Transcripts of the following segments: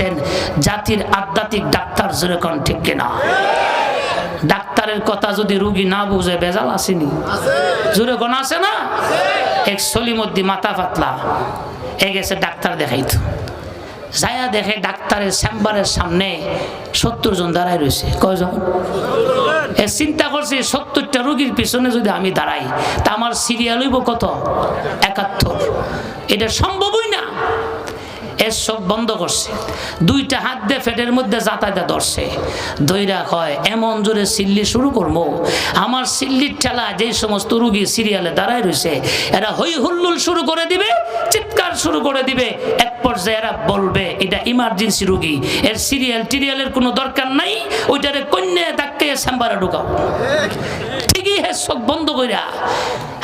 হচ্ছেন জাতির আধ্যাত্মিক ডাক্তার যেরকম, ঠিক কিনা? ডাক্তারের কথা যদি রুগী না বুঝে, বেজাল আসেনি। জোরে কোন আছে না? এক সলিমদ্দি মাথা পাতলা, এ গেছে ডাক্তার দেখাইতো। যায়া দেখে ডাক্তারের চেম্বারের সামনে সত্তর জন দাঁড়ায় রয়েছে। কয়জন? এ চিন্তা করছি সত্তরটা রুগীর পিছনে যদি আমি দাঁড়াই, তা আমার সিরিয়াল হইব কত? একাত্তর। এটা সম্ভবই না এর সব বন্ধ করছে। দুইটা হাত দিয়ে ফেটের মধ্যে যাতায়াতে ধরছে। দইরা কয় এমন জোরে সিল্লি শুরু করব। আমার সিল্লির ঠেলা যে সমস্ত রুগী সিরিয়ালে দাঁড়ায় রয়েছে, এরা হই হুল্লুল শুরু করে দিবে, চিৎকার শুরু করে দিবে। এক পর্যায়ে এরা বলবে, এটা ইমার্জেন্সি রুগী। এর সিরিয়াল টিরিয়ালের কোনো দরকার নাই, ওইটারে কন্যা ডাক্কে চেম্বারে ঢুকাও। ঠিকই হ্যাঁ সব বন্ধ কইরা।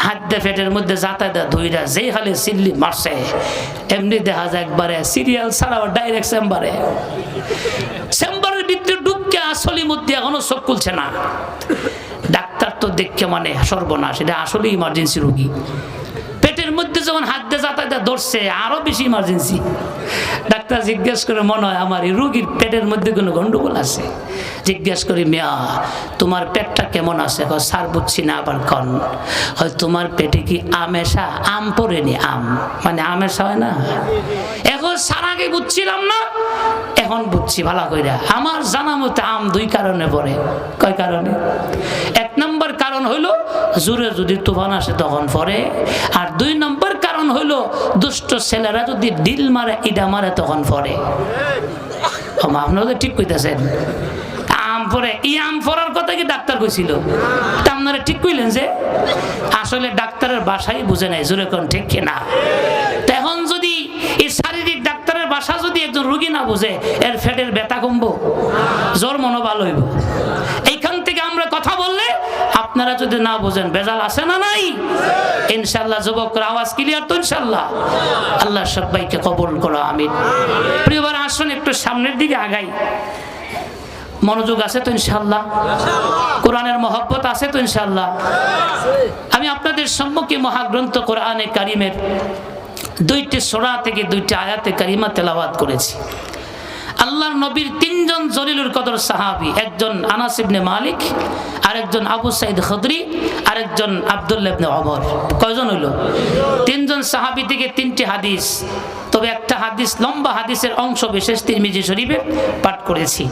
হাত পেটের মধ্যে যাতায়াত ধুইরা যেই হালে সিল্লি মারছে, এমনি দেখা যায় একবারে সিরিয়াল ছাড়াও ডাইরেক্ট চেম্বারে চেম্বারের ভিতরে ডুবকে আসলে মধ্যে এখনও চোখ খুলছে না। ডাক্তার তো দেখে মানে সর্বনাশ, এটা আসলেই ইমার্জেন্সি রুগী পেটের মধ্যে যখন হাত দিয়ে ধরছে আরও বেশি ইমার্জেন্সি ডাক্তার জিজ্ঞেস করে, মনে হয় আমার এই রুগীর পেটের মধ্যে কোনো গন্ডগোল আছে? জিজ্ঞেস করি, মিয়া, তোমার পেটটা কেমন আছে? স্যার, বুঝছি না, আবার কন। হয়, তোমার পেটে কি আমেশা আম পড়েনি, আম। মানে আমেশা হয় না? এখন সার আগে বুঝছিলাম না, এখন বুঝছি, ভালো কইরা। আমার জানা মতে আম দুই কারণে পড়ে। কয় কারণে? এক নম্বর কারণ হইল জোরে যদি তুফান আসে তখন পরে। আর দুই নম্বর কারণ হইল, দুষ্ট ছেলেরা যদি ডিল মারে, ইডা মারে তখন পরে। আপনারা ঠিক কইতেছেন আসলে বাসাই নাই ঠিক কিনা? তা এখন যদি এই বাসা যদি না এইখান থেকে আমরা কথা বললে আপনারা যদি না বোঝেন বেজাল আছে না নাই? ইনশাল্লাহ যুবকরা, আওয়াজ ক্লিয়ার তো ইনশাল্লাহ আল্লাহ সবাইকে কবুল করো আমি প্রিয়বার আসুন একটু সামনের দিকে আগাই। মনোযোগ আছে তো ইনশাল্লাহ কোরআনের মহব্বত আছে তো ইনশাল্লাহ আমি আপনাদের সম্মুখে মহাগ্রন্থ কোরআনে কারিমের দুইটি সোরা থেকে দুইটি আয়াতে কারিমা তেলাওয়াত করেছি। আল্লাহর নবীর তিনজন জলিলুর কদর সাহাবি, একজন আনাস ইবনে মালিক, আরেকজন আবু সাইদ খদরি, আরেকজন আব্দুল্লাহ ইবনে অমর কয়জন হইল? তিনজন সাহাবি থেকে তিনটি হাদিস। তবে একটা হাদিস, লম্বা হাদিসের অংশ বিশেষ তিরমিজি শরীফে পাঠ করেছি।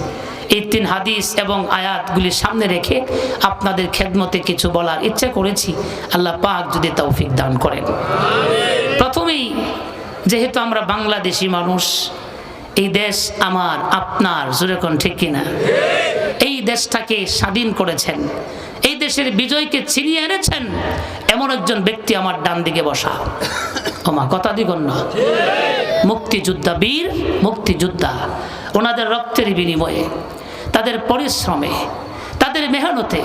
এই তিন হাদিস এবং আয়াতগুলি সামনে রেখে আপনাদের খেদমতে কিছু বলার ইচ্ছা করেছি। আল্লাহ পাক যদি তৌফিক দান করেন। প্রথমেই, যেহেতু আমরা বাংলাদেশি মানুষ এই দেশ আমার, আপনার যেরকম ঠিক কিনা? এই দেশটাকে স্বাধীন করেছেন। এই দেশের বিজয়কে ছিনিয়ে এনেছেন এমন একজন ব্যক্তি আমার ডান দিকে বসা। ওমা, কথা দিগন না। মুক্তিযোদ্ধা বীর, মুক্তিযোদ্ধা, ওনাদের রক্তের বিনিময়ে, তাদের পরিশ্রমে, তাদের মেহনতে,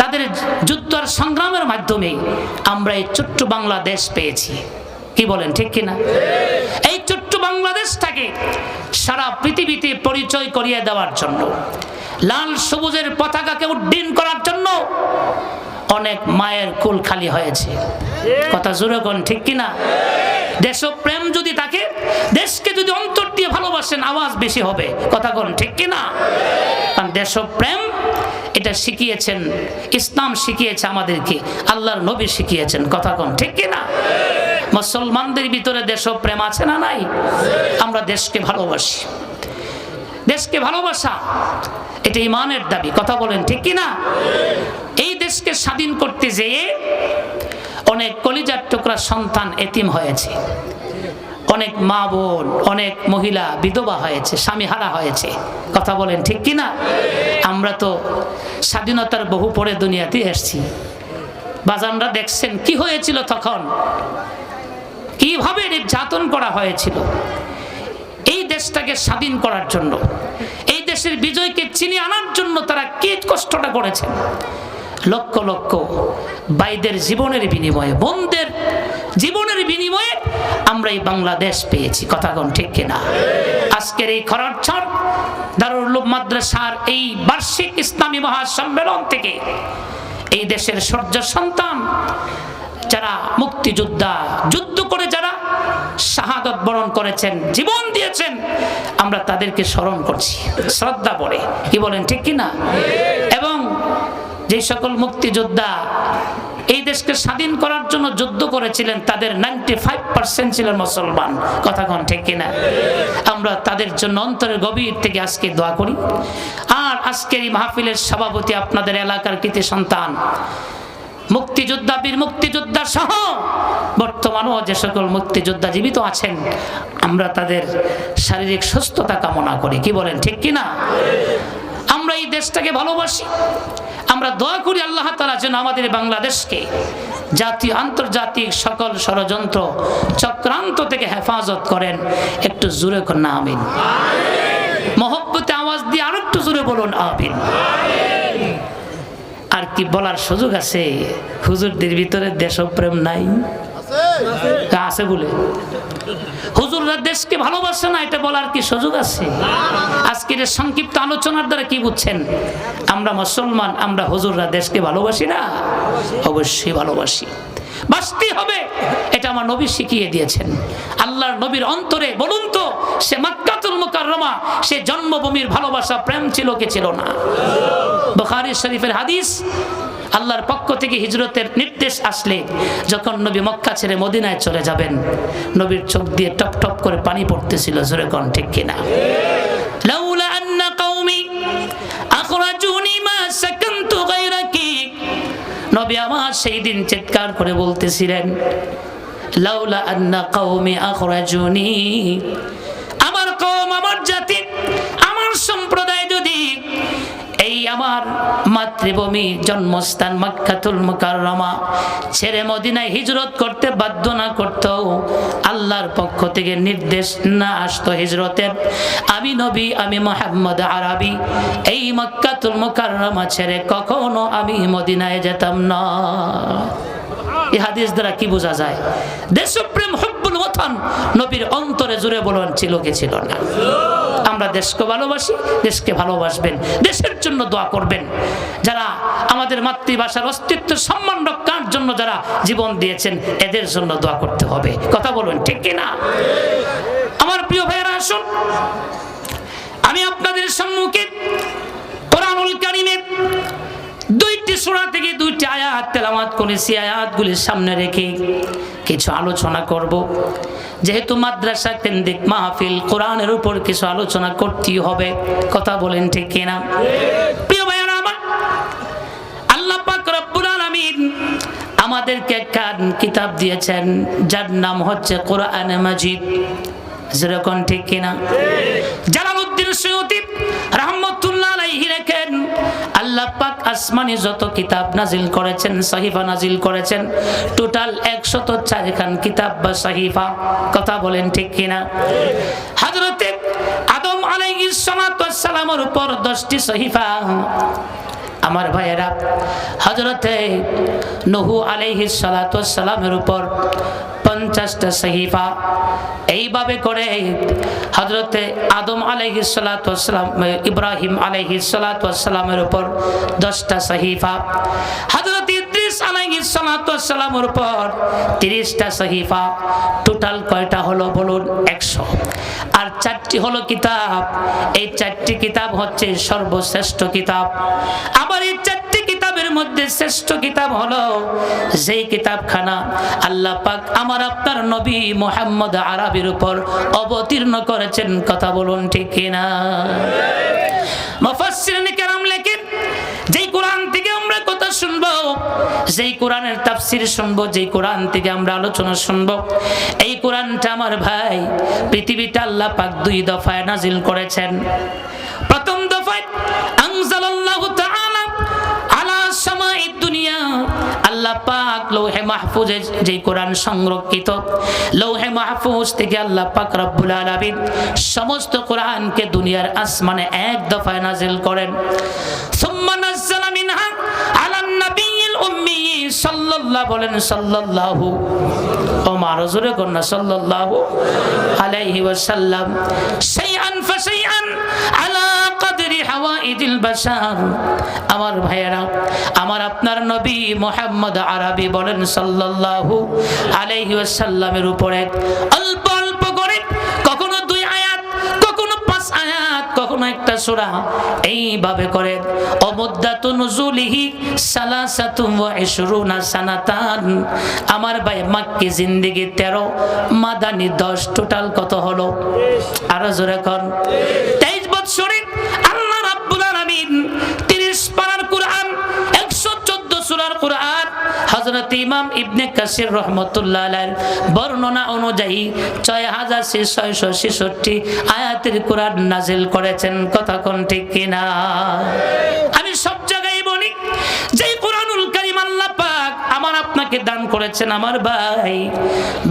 তাদের যুদ্ধ আর সংগ্রামের মাধ্যমে আমরা এই ছোট্ট বাংলাদেশ পেয়েছি। কি বলেন, ঠিক কিনা? এই ছোট্ট বাংলাদেশটাকে সারা পৃথিবীতে পরিচয় করিয়ে দেওয়ার জন্য, লাল সবুজের পতাকাকে উড্ডীন করার জন্য অনেক মায়ের কুল খালি হয়েছে। কথা জোরে কোন ঠিক কিনা? দেশপ্রেম যদি থাকে দেশকে যদি অন্তর দিয়ে ভালোবাসেন, আওয়াজ বেশি হবে। কথা কোন ঠিক কিনা? কারণ দেশপ্রেম, এটা শিখিয়েছেন, ইসলাম শিখিয়েছে আমাদেরকে, আল্লাহর নবী শিখিয়েছেন। কথা কোন ঠিক কিনা? মুসলমানদের ভিতরে দেশপ্রেম আছে না নাই? আমরা দেশকে ভালোবাসি। দেশকে ভালোবাসা, এটা ইমানের দাবি, কথা বলেন ঠিক কিনা? এই দেশকে স্বাধীন করতে যেয়ে অনেক কলিজার টুকরা সন্তান এতিম হয়েছে। অনেক মা বোন, অনেক মহিলা বিধবা হয়েছে স্বামী হারা হয়েছে। কথা বলেন ঠিক কিনা? আমরা তো স্বাধীনতার বহু পরে দুনিয়াতে এসছি। বাজানরা দেখছেন কি হয়েছিল তখন? কীভাবে নির্যাতন করা হয়েছিল। এই দেশটাকে স্বাধীন করার জন্য, এই দেশের বিজয়কে চিনিয়ে আনার জন্য তারা কি কষ্টটা করেছেন লক্ষ লক্ষ বাইদের জীবনের বিনিময়ে, বোনদের জীবনের বিনিময়ে আমরা এই বাংলাদেশ পেয়েছি। কথা কোন ঠিক কিনা? আজকের এই খরচর দারুল মাদ্রাসার এই বার্ষিক ইসলামী মহাসম্মেলন থেকে এই দেশের সূর্য সন্তান যারা মুক্তিযোদ্ধা, যুদ্ধ করে যারা শাহাদত বরণ করেছেন, জীবন দিয়েছেন, আমরা তাদেরকে স্মরণ করছি, শ্রদ্ধা পড়ে। কি বলেন, ঠিক কি না এবং যে সকল মুক্তিযোদ্ধা এই দেশকে স্বাধীন করার জন্য যুদ্ধ করেছিলেন, তাদের নাইনটি ফাইভ পার্সেন্ট ছিলেন মুসলমান। কথা কন ঠিক কিনা? আমরা তাদের জন্য অন্তরের গভীর থেকে আজকে দোয়া করি। আর আজকের এই মাহফিলের সভাপতি আপনাদের এলাকার কৃতি সন্তান মুক্তিযোদ্ধা, বীর মুক্তিযোদ্ধা সহ বর্তমানেও যে সকল মুক্তিযোদ্ধা জীবিত আছেন, আমরা তাদের শারীরিক সুস্থতা কামনা করি। কি বলেন, ঠিক কি না আমরা এই দেশটাকে ভালোবাসি। আমরা দয়া করি আল্লাহ তালা যেন আমাদের বাংলাদেশকে জাতীয়, আন্তর্জাতিক সকল ষড়যন্ত্র চক্রান্ত থেকে হেফাজত করেন। একটু জোরে কন্যা, আমিন। মহব্বতে আওয়াজ দিয়ে আরেকটু জোরে বলুন, আমিন। কি বলার সুযোগ আছে? হুজুরদের ভিতরে দেশপ্রেম নাই। তা আছে বলে। হুজুররা দেশকে ভালোবাসে না এটা বলার কি সুযোগ আছে? আজকের সংক্ষিপ্ত আলোচনার দ্বারা কি বুঝছেন? আমরা মুসলমান আমরা হুজুররা দেশকে ভালোবাসি না? অবশ্যই ভালোবাসি। বাঁচতে হবে। এটা আমার নবী শিখিয়ে দিয়েছেন। আল্লাহর নবীর অন্তরে বলুন তো, সে মাক্কাতুল মুকাররমা, সে জন্মভূমির ভালোবাসা, প্রেম ছিল কি ছিল না? বুখারী শরীফের হাদিস, আল্লাহর পক্ষ থেকে হিজরতের নির্দেশ আসলে যখন নবী মক্কা ছেড়ে মদিনায় চলে যাবেন, নবীর চোখ দিয়ে টপ টপ করে পানি পড়তেছিল, জোরে কন, ঠিক কিনা? সেই দিন চিৎকার করে বলতেছিলেন লাউলা আন্না কওমি আখরাজুনি। মাতৃভূমি, জন্মস্থান মাক্কাতুল মুকাররমা। ছেড়ে মদিনায় হিজরত করতে বাধ্য না করত আল্লাহর পক্ষ থেকে নির্দেশ না আসতো হিজরতের। আমি নবী, আমি মোহাম্মদ আরবি। এই মাক্কাতুল মুকাররমা ছেড়ে কখনো আমি মদিনায় যেতাম না। এই দ্বারা কি বোঝা যায়? দেশপ্রেম, হব্বুল নবীর অন্তরে জুড়ে বলন, ছিল কি ছিল না? আমরা দেশকে ভালোবাসি, দেশকে ভালোবাসবেন। দেশের জন্য দোয়া করবেন। যারা আমাদের মাতৃভাষার অস্তিত্ব সম্মান রক্ষার জন্য যারা জীবন দিয়েছেন, এদের জন্য দোয়া করতে হবে। কথা বলুন, ঠিক কি না আমার প্রিয় ভাইয়েরা, আসুন। আমি আপনাদের সম্মুখে কোরআনুল কারিমের দুইটি সূরা থেকে দুইটি আয়াত তেলাওয়াত করেছি। আয়াতগুলির সামনে রেখে কিছু আলোচনা করব। যেহেতু মাদ্রাসা কেন্দ্রিক মাহফিল, কোরআনের উপর কিছু আলোচনা করতেই হবে। কথা বলেন ঠিক কিনা? প্রিয় ভাইয়ারা আমার, আল্লাহ পাক রব্বুল আলামিন আমাদেরকে একটা কিতাব দিয়েছেন, যার নাম হচ্ছে কোরআন মাজিদ। যেরকম ঠিক কিনা? জালালউদ্দিন সৈয়দী রহমতুল্লাহ আলাইহি লেখেন আল্লাহ পাক আসমানি যত কিতাব নাজিল করেছেন, সাহিফা নাজিল করেছেন, টোটাল একশত চারখান কিতাব বা সাহিফা। কথা বলেন ঠিক কিনা? হাজরতে আদম আলাইহিস সালামের উপর 10টি সাহিফা। আমার ভাইয়েরা হজরতে নহু আলাইহি সালামের উপর পঞ্চাশটা সহিফা এইভাবে করে হজরতে আদম আলাইহি সালাম ইব্রাহিম আলাইহি সালামের উপর দশটা সহিফা। হজরত ইদ্রিস আলাইহি সালামের উপর তিরিশটা সহিফা। টোটাল কয়টা হলো বলুন? একশো। আর চারটি হলো কিতাব। এই চারটি কিতাব হচ্ছে সর্বশ্রেষ্ঠ কিতাব। আবার এই চারটি মধ্যে শ্রেষ্ঠ কিতাব হলো যেই কিতাবখানা আল্লাহ পাক আমার আপনার নবী মোহাম্মদ আরবির উপর অবতীর্ণ করেছেন, কথা বলুন ঠিক কিনা? লেখেন, যেই কোরআন থেকে আমরা কথা শুনব, যেই কোরআনের তাফসির শুনব, যেই কোরআন থেকে আমরা আলোচনা শুনব, এই কোরআনটা আমার ভাই পৃথিবীতে আল্লাহ পাক দুই দফায় নাজিল করেছেন। লৌহে মাহফুজে যে কোরআন সংরক্ষিত, লৌহে মাহফুজ থেকে আল্লাহ পাক রব্বুল আলামিন সমস্ত কোরআনকে দুনিয়ার আসমানে এক দফায় নাজিল করেন। সুম্মা নাজ্জালা মিনহা আলান নাবিয়্যিল উম্মি সাল্লাল্লাহু বলেন, সাল্লাল্লাহু। ও মারজুরে কন্যা, সাল্লাল্লাহু আলাইহি ওয়াসাল্লাম। শাইআন ফাশাইআন আলা কদরি হাওয়াইদিল বাশার। আমার ভাইয়েরা নবী মোহাম্মদ আরবি বলেন সাল্লাল্লাহু আলাইহি ওয়াসাল্লামের এক অল্প অল্প করে, কখনো দুই আয়াত, কখনো পাঁচ আয়াত, কখনো একটা সূরা, এইভাবে করে, অমুদ্দাতু নুজুলিহি সালাসাতু ওয়া ইশরুনা সানাতান। আমার ভাই জিন্দেগি 13 মাদানি 10 টোটাল কত হলো? আরও জোরে হযরত ইমাম ইবনে কাসির রহমতুল্লাহ বর্ণনা অনুযায়ী 6666 আয়াতের কোরআন নাজিল করেছেন। কথা কোন ঠিক কিনা? আমি আপনাকে দান করেছেন আমার ভাই।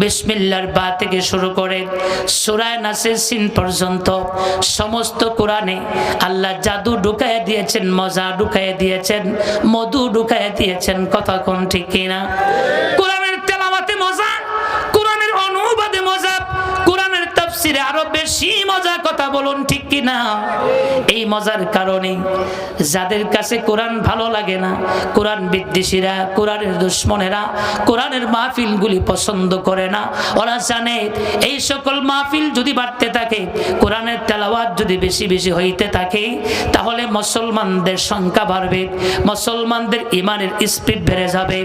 বিসমিল্লার বা থেকে শুরু করে সুরায় নাসের সিন পর্যন্ত সমস্ত কোরআনে আল্লাহ জাদু ঢুকায় দিয়েছেন, মজা ঢুকায় দিয়েছেন, মধু ঢুকায় দিয়েছেন, কথা কোন ঠিক কিনা? কোরআনের তাফসিরে আরও বেশি মজা কথা বলুন, ঠিক কি না এই মজার কারণে যাদের কাছে কোরআন ভালো লাগে না, কোরআন বিদ্বেষীরা, কোরআনের দুশ্মনেরা, কোরআনের মাহফিলগুলি পছন্দ করে না, ওরা জানে এই সকল মাহফিল যদি বাড়তে থাকে, কোরআনের তেলাওয়াত যদি বেশি বেশি হইতে থাকে, তাহলে মুসলমানদের সংখ্যা বাড়বে, মুসলমানদের ইমানের স্পিড বেড়ে যাবে।